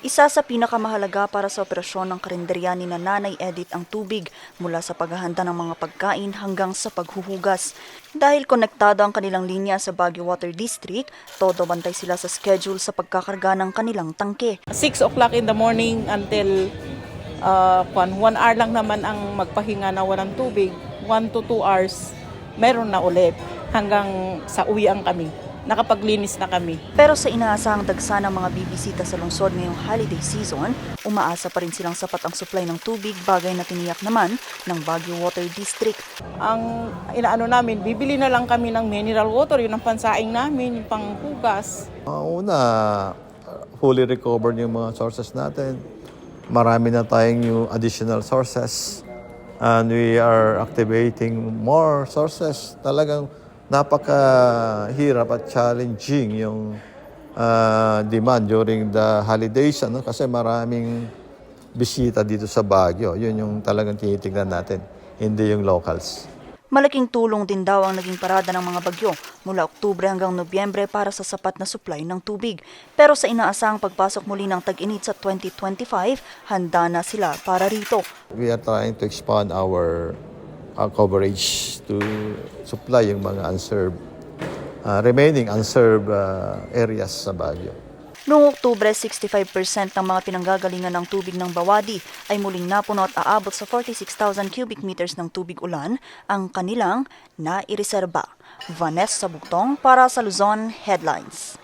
Isa sa pinakamahalaga para sa operasyon ng karinderya ni Nanay Edith ang tubig mula sa paghahanda ng mga pagkain hanggang sa paghuhugas. Dahil konektado ang kanilang linya sa Baguio Water District, todo bantay sila sa schedule sa pagkakarga ng kanilang tangke. 6 o'clock in the morning until uh, kwan, one hour lang naman ang magpahinga na walang tubig. 1 to 2 hours, meron na ulit hanggang sa uwian kami. Nakapaglinis na kami. Pero sa inaasahang dagsa ng mga bibisita sa lungsod ngayong holiday season, umaasa pa rin silang sapat ang supply ng tubig bagay na tiniyak naman ng Baguio Water District. Ang inaano namin, bibili na lang kami ng mineral water, yun ang pansaing namin, yung panghugas. Uh, una, fully recovered yung mga sources natin. Marami na tayong new additional sources. And we are activating more sources. Talagang napakahirap at challenging yung uh, demand during the holidays. Ano? Kasi maraming bisita dito sa Baguio. Yun yung talagang tinitignan natin, hindi yung locals. Malaking tulong din daw ang naging parada ng mga bagyo mula Oktubre hanggang Nobyembre para sa sapat na supply ng tubig. Pero sa inaasahang pagpasok muli ng tag-init sa 2025, handa na sila para rito. We are trying to expand our, our coverage to supply yung mga unserved, uh, remaining unserved uh, areas sa Baguio. Noong Oktubre, 65% ng mga pinanggagalingan ng tubig ng Bawadi ay muling napuno at aabot sa 46,000 cubic meters ng tubig ulan ang kanilang naireserba. Vanessa Bugtong para sa Luzon Headlines.